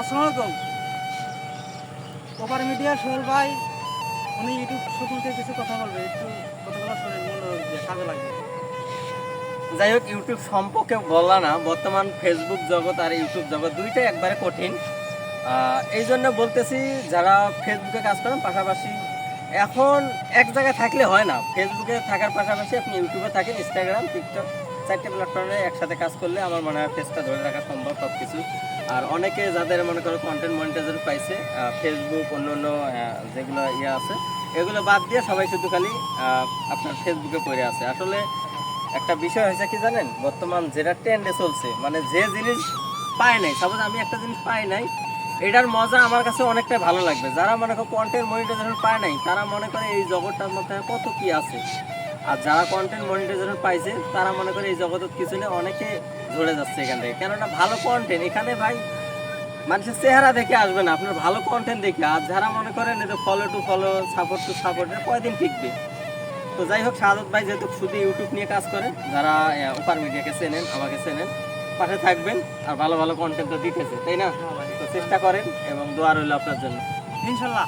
আসসালামু ওপার মিডিয়া সোহেল ভাই, উনি ইউটিউব সম্পর্কে কিছু কথা বলবে, একটু কথাগুলো শুনে লাগবে। যাই হোক, ইউটিউব সম্পর্কে বলা না, বর্তমান ফেসবুক জগৎ আর ইউটিউব জগৎ দুইটাই একবারে কঠিন। এই জন্য বলতেছি, যারা ফেসবুকে কাজ করেন, পাশাপাশি এখন এক জায়গায় থাকলে হয় না। ফেসবুকে থাকার পাশাপাশি আপনি ইউটিউবে থাকেন ইনস্টাগ্রাম টিকটক চারটে প্ল্যাটফর্মে একসাথে কাজ করলে আমার মনে হয় ফেসটা ধরে রাখা সম্ভব সব কিছু আর অনেকে যাদের মনে করো কন্টেন্ট মনিটাইজার পাইছে ফেসবুক অন্য অন্য যেগুলো ইয়ে আছে, এগুলো বাদ দিয়ে সবাই শুধু খালি আপনার ফেসবুকে পড়ে আছে। আসলে একটা বিষয় হয়েছে কি জানেন? বর্তমান যেটা ট্রেন্ডে চলছে মানে যে জিনিস পায় নাই সাপোজ আমি একটা জিনিস পাই নাই, এটার মজা আমার কাছে অনেকটাই ভালো লাগবে। যারা মনে করে কন্টেন্ট মনিটাইজেশন পায় নাই, তারা মনে করে এই জগৎটার মধ্যে কত কি আছে? আর যারা কন্টেন্ট মনিটাইজেশন পাইছে, তারা মনে করে এই জগতের কিছু নেই অনেকে ঝরে যাচ্ছে এখান থেকে। কেননা ভালো কন্টেন্ট এখানে ভাই মানুষের চেহারা দেখে আসবে না। আপনার ভালো কন্টেন্ট দেখে, আর যারা মনে করেন এই follow to follow support to support কয়দিন টিকবে? তো যাই হোক, সাদত ভাই যেহেতু শুধু ইউটিউব নিয়ে কাজ করে, যারা ওপার মিডিয়াকে চেনেন, আমাকে চেনেন, পাশে থাকবেন আর ভালো ভালো কন্টেন্ট তো দিতেছে, তাই না? তো চেষ্টা করেন এবং দোয়া রইল আপনার জন্য। ইনশাল্লাহ।